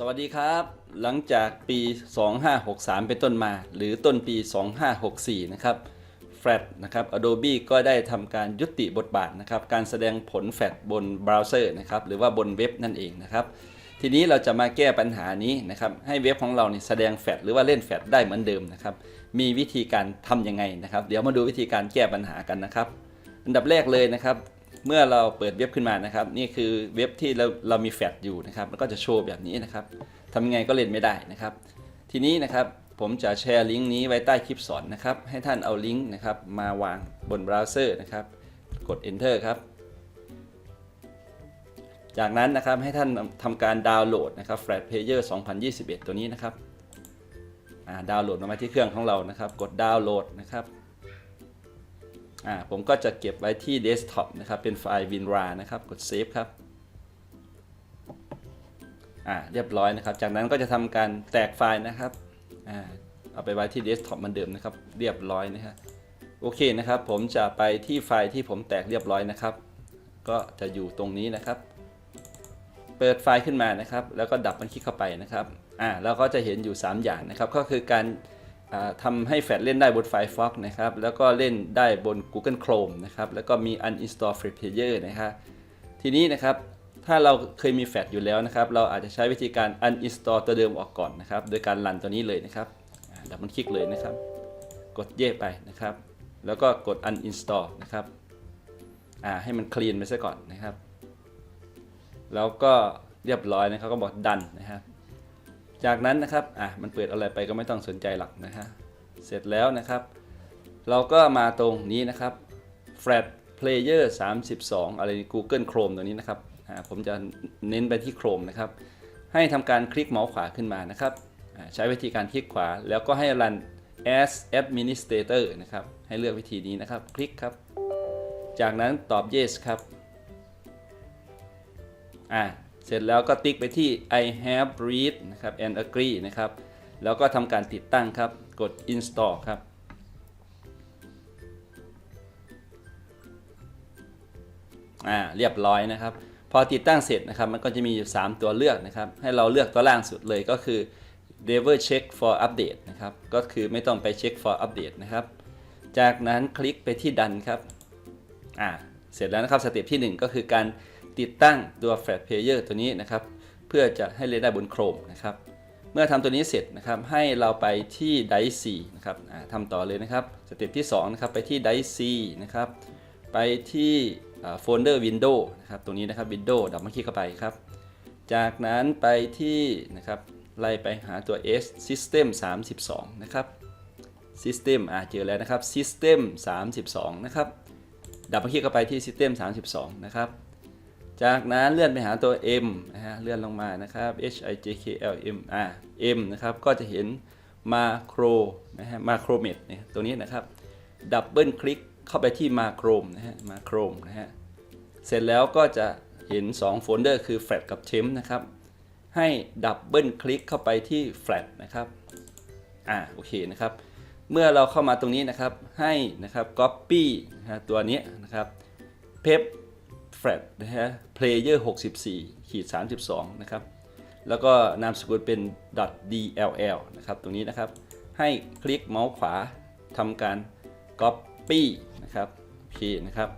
สวัสดีครับ หลังจากปี 2563 เป็นต้นมา หรือต้นปี 2564 นะครับแฟลชนะครับ Adobe ก็ได้ทำการยุติบทบาทนะครับ การแสดงผลแฟลชบนเบราว์เซอร์นะครับ หรือว่าบนเว็บนั่นเองนะครับ ทีนี้เราจะมาแก้ปัญหานี้นะครับ ให้เว็บของเราเนี่ยแสดงแฟลชหรือว่าเล่นแฟลชได้เหมือนเดิมนะครับ มีวิธีการทำยังไงนะครับ เดี๋ยวมาดูวิธีการแก้ปัญหากันนะครับ อันดับแรกเลยนะครับ เมื่อเราเปิดเว็บขึ้นมานะครับ นี่คือเว็บที่เราเรามีแฟลชอยู่นะครับแล้วก็จะโชว์แบบนี้นะครับทำยังไงก็เล่นไม่ได้นะครับ ทีนี้นะครับผมจะแชร์ลิงก์นี้ไว้ใต้คลิปสอนนะครับให้ท่านเอาลิงก์นะครับมาวางบนเบราว์เซอร์นะครับ กด enter ครับ จากนั้นนะครับให้ท่านทำการดาวน์โหลดนะครับ Flash Player 2021 ตัวนี้นะครับดาวน์โหลดมาที่เครื่องของเรานะครับ กดดาวน์โหลดนะครับ อ่าผมก็จะเก็บไว้ที่เดสก์ท็อปนะครับ เป็นไฟล์ WinRAR นะครับ กดเซฟครับอ่าเรียบร้อยนะครับ จากนั้นก็จะทำการแตกไฟล์นะครับอ่าเอาไปไว้ที่เดสก์ท็อปเหมือนเดิมนะครับ เรียบร้อยนะครับโอเคนะครับ ผมจะไปที่ไฟล์ที่ผมแตกเรียบร้อยนะครับ ก็จะอยู่ตรงนี้นะครับเปิดไฟล์ขึ้นมานะครับ แล้วก็ดับมันคลิกเข้าไปนะครับ อ่าแล้วก็จะเห็นอยู่ 3 อย่างนะครับ ก็คือการ ทำให้แฟลเล่นได้บน Firefox นะครับ แล้วก็เล่นได้บน Google Chrome นะครับ แล้วก็มี uninstall free player นะครับ ทีนี้นะครับ ถ้าเราเคยมีแฟลอยู่แล้วนะครับ เราอาจจะใช้วิธีการ uninstall ตัวเดิมออกก่อนนะครับ โดยการรันตัวนี้เลยนะครับดับมันคลิกเลยนะครับ กดเย่ไปนะครับ แล้วก็กด uninstall นะครับ อ่า ให้มัน clean ไปซะก่อนนะครับ แล้วก็เรียบร้อยนะครับ ก็บอกดันนะครับ จากนั้นนะครับอะมันเปิดอะไรไปก็ไม่ต้องสนใจหรอกนะฮะเสร็จแล้วนะครับ เราก็มาตรงนี้นะครับ Flash Player 32 อะไร Google Chrome ตัวนี้นะครับอ่าผมจะเน้นไปที่ Chrome นะครับ ให้ทำการคลิกเมาส์ขวาขึ้นมานะครับอ่าใช้วิธีการคลิกขวา แล้วก็ให้ run as administrator นะครับ ให้เลือกวิธีนี้นะครับ คลิกครับ จากนั้นตอบ yes ครับ อ่า เสร็จแล้วก็ติ๊กไปที่ I have read นะครับ and agree นะครับ แล้วก็ทำการติดตั้งครับ กด install ครับ อ่า เรียบร้อยนะครับ พอติดตั้งเสร็จนะครับ มันก็จะมีอยู่ 3 ตัวเลือกนะครับ ให้เราเลือกตัวล่างสุดเลยก็คือ never check for update นะครับ ก็คือไม่ต้องไปเช็ค for update นะครับ จากนั้นคลิกไปที่ดันครับ อ่า เสร็จแล้วนะครับ สเต็ปที่ 1 ก็คือการ ติดตั้งตัว Flash Player ตัวนี้นะครับ เพื่อจะให้เล่นได้บน Chrome นะครับ เมื่อทำตัวนี้เสร็จนะครับให้เราไปที่ Dice 4นะครับอ่าทำต่อเลยนะครับสเต็ปที่2นะครับไปที่ Dice 4นะครับไปที่โฟลเดอร์ Windows นะครับตรงนี้นะครับ Windows ดับมาคลิกเข้าไปครับ จากนั้นไปที่นะครับไล่ไปหาตัว S System 32 นะครับ System อ่าเจอแล้วนะครับ System 32 นะครับ ดับมาคลิกเข้าไปที่ System 32 นะครับ จากนั้นเลื่อนไปหาตัว M นะฮะ เลื่อนลงมานะครับ H I J K L M อ่า M นะครับ ก็จะเห็น Macro นะฮะ Macromet เนี่ยตัวนี้นะครับ ดับเบิลคลิกเข้าไปที่ Macro นะฮะ Macro นะฮะ เสร็จแล้วก็จะเห็น 2 โฟลเดอร์คือ Flat กับ Temp นะครับ ให้ดับเบิลคลิกเข้าไปที่ Flat นะครับ อ่า โอเคนะครับ เมื่อเราเข้ามาตรงนี้นะครับ ให้นะครับ Copy นะฮะตัวนี้นะครับ p e p f r a t นะฮะ player 64ขีด32 นะครับ แล้วก็นามสกุลเป็น .dll นะครับ ตรงนี้นะครับ ให้คลิกเมาส์ขวาทำการ copy นะครับโอเคนะครับ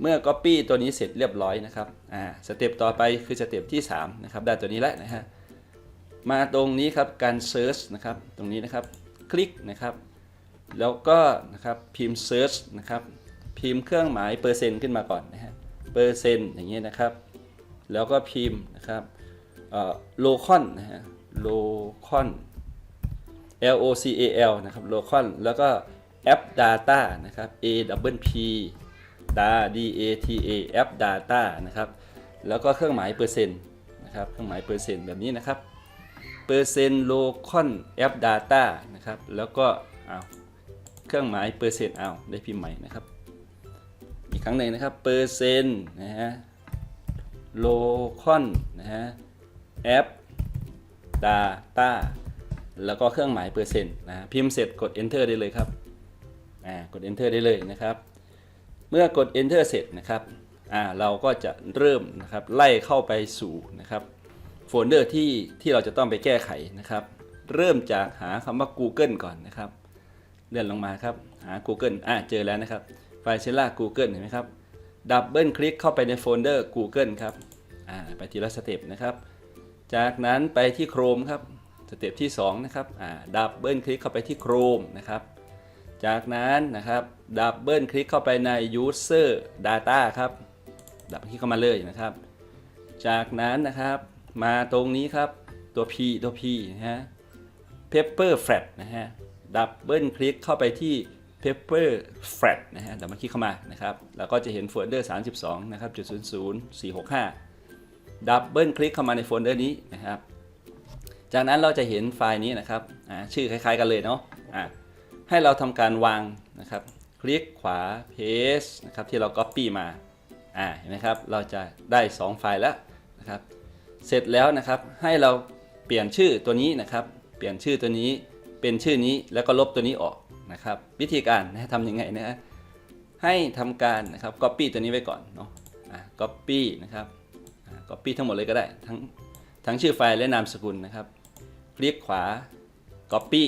เมื่อ copy ตัวนี้เสร็จเรียบร้อยนะครับ อ่า สเต็ปต่อไปคือสเต็ปที่ 3 นะครับ ได้ตัวนี้แล้วนะฮะ มาตรงนี้ครับ การ search นะครับ ตรงนี้นะครับ คลิกนะครับ แล้วก็นะครับ พิมพ์ search นะครับ พิมพ์เครื่องหมายเปอร์เซ็นต์ขึ้นมาก่อนนะฮะ เปอร์เซ็นต์อย่างเงี้ยนะครับ แล้วก็พิมพ์นะครับโลคอนนะฮะโลคอน L O C A L นะครับโลคอนแล้วก็ app data นะครับ A W P D A T A app data นะครับ แล้วก็เครื่องหมายเปอร์เซ็นต์นะครับเครื่องหมายเปอร์เซ็นต์แบบนี้นะครับเปอร์เซ็นต์โลคอน app data นะครับแล้วก็เอาเครื่องหมายเปอร์เซ็นต์เอาได้พิมพ์ใหม่นะครับ อีกครั้งหนึ่งนะครับเปอร์เซ็นต์นะฮะโลคอนนะฮะแอป data แล้วก็เครื่องหมายเปอร์เซ็นต์นะฮะพิมพ์เสร็จกด enter ได้เลยครับอ่ากด enter ได้เลยนะครับ เมื่อกด enter เสร็จนะครับอ่าเราก็จะเริ่มนะครับไล่เข้าไปสู่นะครับโฟลเดอร์ที่ที่เราจะต้องไปแก้ไขนะครับ เริ่มจากหาคำว่า Google ก่อนนะครับ เลื่อนลงมาครับหา Google อะเจอแล้วนะครับ ไฟล์เชล่า Google เห็นไหมครับ ดับเบิลคลิกเข้าไปในโฟลเดอร์ Google ครับอ่าไปทีละสเต็ปนะครับ จากนั้นไปที่ Chrome ครับ สเต็ปที่ 2 นะครับอ่าดับเบิลคลิกเข้าไปที่ Chrome นะครับ จากนั้นนะครับดับเบิลคลิกเข้าไปใน User Data ครับ ดับคลิกเข้ามาเลยนะครับ จากนั้นนะครับมาตรงนี้ครับตัว P ตัว P นะฮะ Paper Flat นะฮะดับเบิลคลิกเข้าไปที่ Paper Flat นะฮะดับเบิลคลิกเข้ามานะครับแล้วก็จะเห็นโฟลเดอร์ 32 นะครับจุด00 465 ดับเบิลคลิกเข้ามาในโฟลเดอร์นี้นะครับ จากนั้นเราจะเห็นไฟล์นี้นะครับอ่าชื่อคล้ายๆกันเลยเนาะอ่าให้เราทำการวางนะครับ คลิกขวา paste นะครับที่เรา copy มาอ่าเห็นไหมครับเราจะได้ 2 ไฟล์แล้วนะครับ เสร็จแล้วนะครับให้เราเปลี่ยนชื่อตัวนี้นะครับ เปลี่ยนชื่อตัวนี้เป็นชื่อนี้แล้วก็ลบตัวนี้ออก นะครับ วิธีการนะทำยังไงนะฮะให้ทำการนะครับ copy ตัวนี้ไว้ก่อนเนาะอ่า copy นะครับ copy ทั้งหมดเลยก็ได้ ทั้งทั้งชื่อไฟล์และนามสกุลนะครับ คลิกขวา copy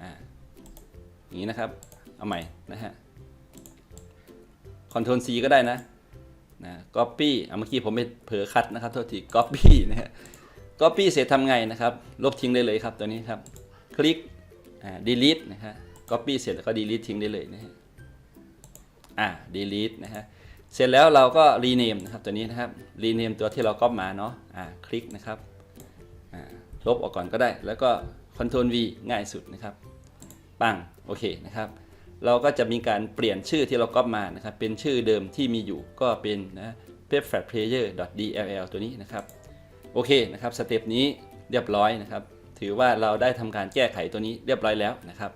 อ่าอย่างนี้นะครับ เอาใหม่นะฮะ Ctrl C ก็ได้นะนะ copy อะเมื่อกี้ผมไปเผลอคัดนะครับโทษที copy นะฮะ copy เสร็จทำไงนะครับ ลบทิ้งได้เลยครับตัวนี้ครับ คลิก delete นะฮะ copy เสร็จแล้วก็ delete ทิ้งได้เลยนะฮะอ่า delete นะฮะเสร็จแล้วเราก็ rename นะครับตัวนี้นะครับ rename ตัวที่เราก๊อปมาเนาะอ่าคลิกนะครับอ่าลบออกก่อนก็ได้ แล้วก็ Ctrl V ง่ายสุดนะครับ ปังโอเคนะครับเราก็จะมีการเปลี่ยนชื่อที่เราก๊อปมานะครับ เป็นชื่อเดิมที่มีอยู่ก็เป็นนะ p e p f a t player dll ตัวนี้นะครับ โอเคนะครับสเต็ปนี้เรียบร้อยนะครับ ถือว่าเราได้ทำการแก้ไขตัวนี้เรียบร้อยแล้วนะครับ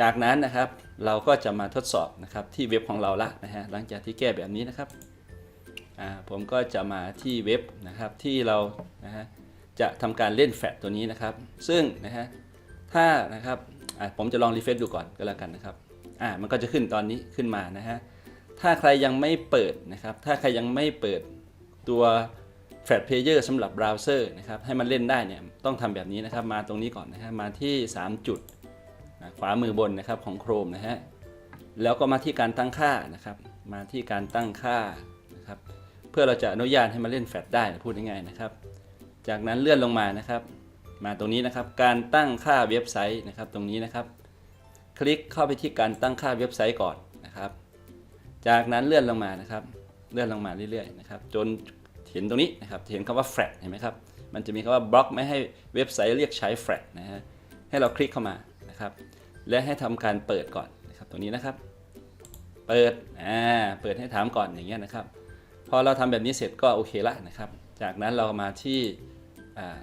จากนั้นนะครับเราก็จะมาทดสอบนะครับที่เว็บของเราละนะฮะหลังจากที่แก้แบบนี้นะครับผมก็จะมาที่เว็บนะครับที่เรานะฮะจะทำการเล่นแฟลตตัวนี้นะครับ ซึ่งนะฮะถ้านะครับผมจะลองรีเฟซดูก่อนก็แล้วกันนะครับอ่ามันก็จะขึ้นตอนนี้ขึ้นมานะฮะถ้าใครยังไม่เปิดนะครับ ถ้าใครยังไม่เปิดตัวแฟลชเพลเยอร์สำหรับเบราว์เซอร์นะครับให้มันเล่นได้เนี่ยต้องทำแบบนี้นะครับ มาตรงนี้ก่อนนะฮะมาที่ 3 จุด ขวามือบนนะครับของ Chrome นะฮะแล้วก็มาที่การตั้งค่านะครับ มาที่การตั้งค่านะครับ เพื่อเราจะอนุญาตให้มันเล่นแฟลชได้พูดง่ายๆนะครับ จากนั้นเลื่อนลงมานะครับ มาตรงนี้นะครับ การตั้งค่าเว็บไซต์นะครับ ตรงนี้นะครับ คลิกเข้าไปที่การตั้งค่าเว็บไซต์ก่อนนะครับ จากนั้นเลื่อนลงมานะครับ เลื่อนลงมาเรื่อยๆนะครับ จนเห็นตรงนี้นะครับ เห็นคำว่า flat เห็นไหมครับ มันจะมีคำว่าบล็อกไม่ให้เว็บไซต์เรียกใช้ flat นะฮะ ให้เราคลิกเข้ามา นะครับ และให้ทำการเปิดก่อนนะครับตรงนี้นะครับ เปิดอ่าเปิดให้ถามก่อนอย่างเงี้ยนะครับ พอเราทำแบบนี้เสร็จก็โอเคละนะครับ จากนั้นเรามาที่อ่า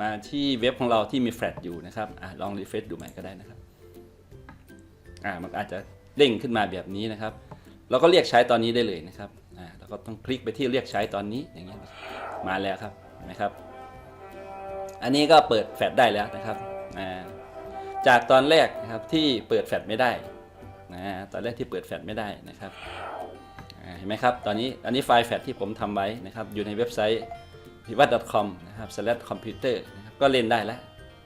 มาที่เว็บของเราที่มี flat อยู่นะครับอ่าลองรีเฟรชดูใหม่ก็ได้นะครับอ่ามันอาจจะเด้งขึ้นมาแบบนี้นะครับ เราก็เรียกใช้ตอนนี้ได้เลยนะครับอ่าเราก็ต้องคลิกไปที่เรียกใช้ตอนนี้อย่างเงี้ยมาแล้วครับเห็นไหมครับ อันนี้ก็เปิดแฟลชได้แล้วนะครับอ่า จากตอนแรกนะครับที่เปิดแฟลชไม่ได้นะตอนแรกที่เปิดแฟลชไม่ได้นะครับอ่าเห็นไหมครับตอนนี้อันนี้ไฟล์แฟลชที่ผมทำไว้นะครับอยู่ในเว็บไซต์พิวัต .com นะครับ slash computer นะครับก็เล่นได้แล้ว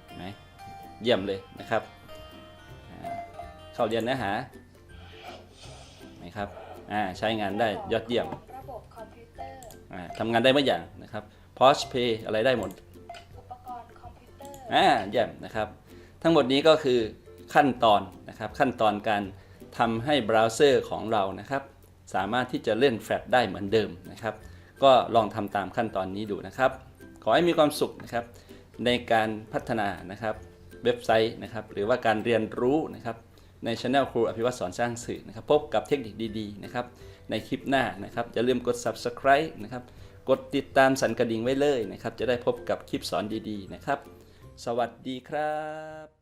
เห็นไหมเยี่ยมเลยนะครับอ่าเข้าเรียนเนื้อหาไหมครับอ่าใช้งานได้ยอดเยี่ยมระบบคอมพิวเตอร์อ่าทำงานได้เมื่ออย่างนะครับ pause play อะไรได้หมดอุปกรณ์คอมพิวเตอร์อ่าเยี่ยมนะครับ ทั้งหมดนี้ก็คือขั้นตอนนะครับขั้นตอนการทำให้เบราว์เซอร์ของเรานะครับ สามารถที่จะเล่นแฟลชได้เหมือนเดิมนะครับ ก็ลองทำตามขั้นตอนนี้ดูนะครับ ขอให้มีความสุขนะครับ ในการพัฒนานะครับเว็บไซต์นะครับ หรือว่าการเรียนรู้นะครับในช anel ครูอภิวัตสอนสร้างสื่อนะครับ พบกับเทคนิคดีๆนะครับ ในคลิปหน้านะครับ อย่าลืมกด subscribe นะครับ กดติดตามสั่นกระดิ่งไว้เลยนะครับ จะได้พบกับคลิปสอนดีๆนะครับ สวัสดีครับ